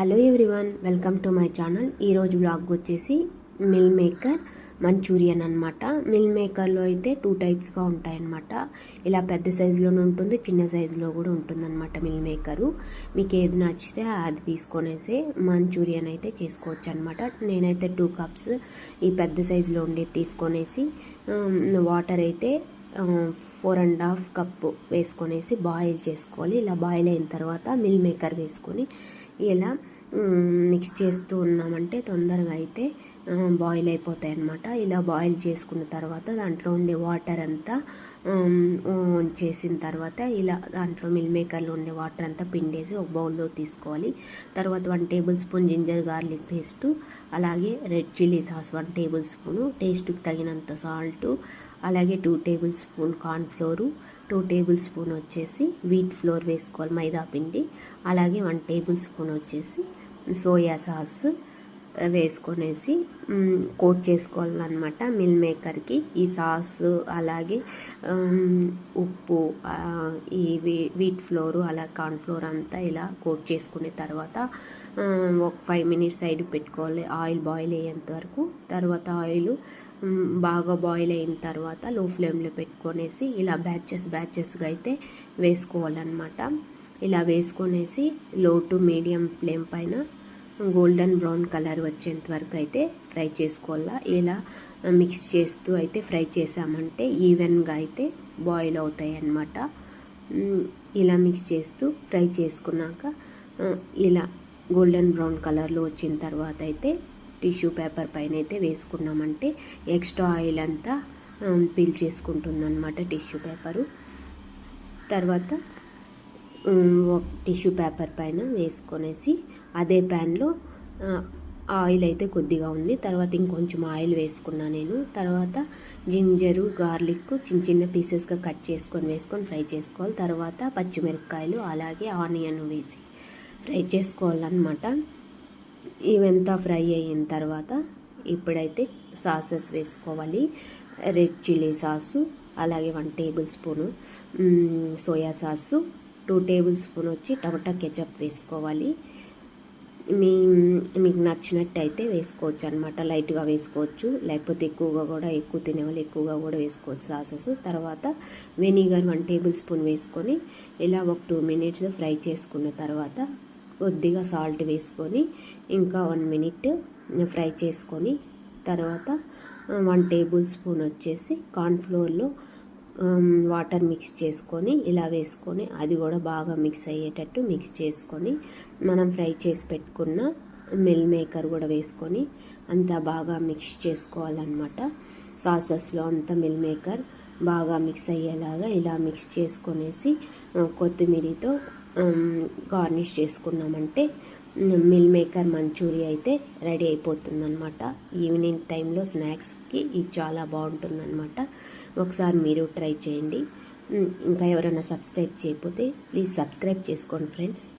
Hello everyone welcome to my channel ఈరోజు blog వచ్చేసి meal maker manchurian అనమాట meal మేకర్లో అయితే టూ టైప్స్గా ఉంటాయన్నమాట. ఇలా పెద్ద సైజులోనే ఉంటుంది చిన్న సైజులో కూడా ఉంటుందన్నమాట మిల్ మేకరు మీకు ఏది నచ్చితే అది తీసుకొనేసి మంచూరియన్ అయితే చేసుకోవచ్చు అనమాట నేనైతే టూ కప్స్ ఈ పెద్ద సైజులో ఉండేది తీసుకొనేసి వాటర్ అయితే ఫోర్ అండ్ హాఫ్ కప్పు వేసుకొనేసి బాయిల్ చేసుకోవాలి. ఇలా బాయిల్ అయిన తర్వాత మిల్ మేకర్ వేసుకొని ఇలా మిక్స్ చేస్తూ ఉన్నామంటే తొందరగా అయితే బాయిల్ అయిపోతాయి అన్నమాట ఇలా బాయిల్ చేసుకున్న తర్వాత దాంట్లో ఉండే వాటర్ అంతా చేసిన తర్వాత ఇలా దాంట్లో మిల్ మేకర్లో ఉండే వాటర్ అంతా పిండేసి ఒక బౌల్లో తీసుకోవాలి. తర్వాత one tablespoon ginger garlic paste అలాగే red chilli sauce one tablespoon టేస్ట్కి తగినంత సాల్టు అలాగే two tablespoon cornflour two tablespoon వచ్చేసి వీట్ ఫ్లోర్ వేసుకోవాలి మైదా పిండి. అలాగే వన్ టేబుల్ స్పూన్ వచ్చేసి సోయా సాస్ వేసుకొనేసి కోట్ చేసుకోవాలన్నమాట మిల్ మేకర్కి. ఈ సాస్ అలాగే ఉప్పు ఈ వీట్ ఫ్లోర్ అలా కార్న్ ఫ్లోర్ అంతా ఇలా కోట్ చేసుకునే తర్వాత ఒక ఫైవ్ మినిట్స్ సైడ్ పెట్టుకోవాలి. ఆయిల్ బాయిల్ అయ్యేంత వరకు. తర్వాత ఆయిల్ బాగా బాయిల్ అయిన తర్వాత లో ఫ్లేమ్లో పెట్టుకొనేసి ఇలా బ్యాచెస్ బ్యాచెస్గా అయితే వేసుకోవాలన్నమాట. ఇలా వేసుకొనేసి లో టు మీడియం ఫ్లేమ్ పైన గోల్డెన్ బ్రౌన్ కలర్ వచ్చేంత వరకు అయితే ఫ్రై చేసుకోవాలా. ఇలా మిక్స్ చేస్తూ అయితే ఫ్రై చేసామంటే ఈవెన్గా అయితే బాయిల్ అవుతాయి అన్నమాట ఇలా మిక్స్ చేస్తూ ఫ్రై చేసుకున్నాక ఇలా గోల్డెన్ బ్రౌన్ కలర్లో వచ్చిన తర్వాత అయితే టిష్యూ పేపర్ పైన అయితే వేసుకున్నామంటే ఎక్స్ట్రా ఆయిల్ అంతా పీల్ చేసుకుంటుంది అనమాట టిష్యూ పేపరు. తర్వాత టిష్యూ పేపర్ పైన వేసుకొనేసి అదే ప్యాన్లో ఆయిల్ అయితే కొద్దిగా ఉంది. తర్వాత ఇంకొంచెం ఆయిల్ వేసుకున్నా నేను. తర్వాత జింజరు గార్లిక్ చిన్న చిన్న పీసెస్గా కట్ చేసుకొని వేసుకొని ఫ్రై చేసుకోవాలి. తర్వాత పచ్చిమిరపకాయలు అలాగే ఆనియన్ వేసి ఫ్రై చేసుకోవాలన్నమాట. ఇవంతా ఫ్రై అయిన తర్వాత ఇప్పుడైతే సాసెస్ వేసుకోవాలి. రెడ్ చిల్లీ సాసు అలాగే one tablespoon soya sauce two tablespoon వచ్చి టమాటా కెచప్ వేసుకోవాలి. మీ మీకు నచ్చినట్టయితే వేసుకోవచ్చు అనమాట లైట్గా వేసుకోవచ్చు. లేకపోతే ఎక్కువగా కూడా ఎక్కువ తినేవాళ్ళు ఎక్కువగా కూడా వేసుకోవచ్చు సాసెస్. తర్వాత వెనిగర్ వన్ టేబుల్ స్పూన్ వేసుకొని ఇలా ఒక టూ మినిట్స్ ఫ్రై చేసుకున్న తర్వాత కొద్దిగా సాల్ట్ వేసుకొని ఇంకా వన్ మినిట్ ఫ్రై చేసుకొని తర్వాత వన్ టేబుల్ స్పూన్ వచ్చేసి కార్న్ఫ్లోర్లో వాటర్ మిక్స్ చేసుకొని ఇలా వేసుకొని అది కూడా బాగా మిక్స్ అయ్యేటట్టు మిక్స్ చేసుకొని మనం ఫ్రై చేసి పెట్టుకున్న మిల్ మేకర్ కూడా వేసుకొని అంతా బాగా మిక్స్ చేసుకోవాలన్నమాట. సాసెస్లో అంతా మిల్ మేకర్ బాగా మిక్స్ అయ్యేలాగా ఇలా మిక్స్ చేసుకొనేసి కొత్తిమీరతో గార్నిష్ చేసుకున్నామంటే మిల్ మేకర్ మంచూరియా అయితే రెడీ అయిపోతుందన్నమాట. ఈవినింగ్ టైంలో స్నాక్స్కి ఇది చాలా బాగుంటుందన్నమాట. ఒకసారి మీరు ట్రై చేయండి. ఇంకా ఎవరైనా సబ్స్క్రైబ్ చేయకపోతే ప్లీజ్ సబ్స్క్రైబ్ చేసుకోండి ఫ్రెండ్స్.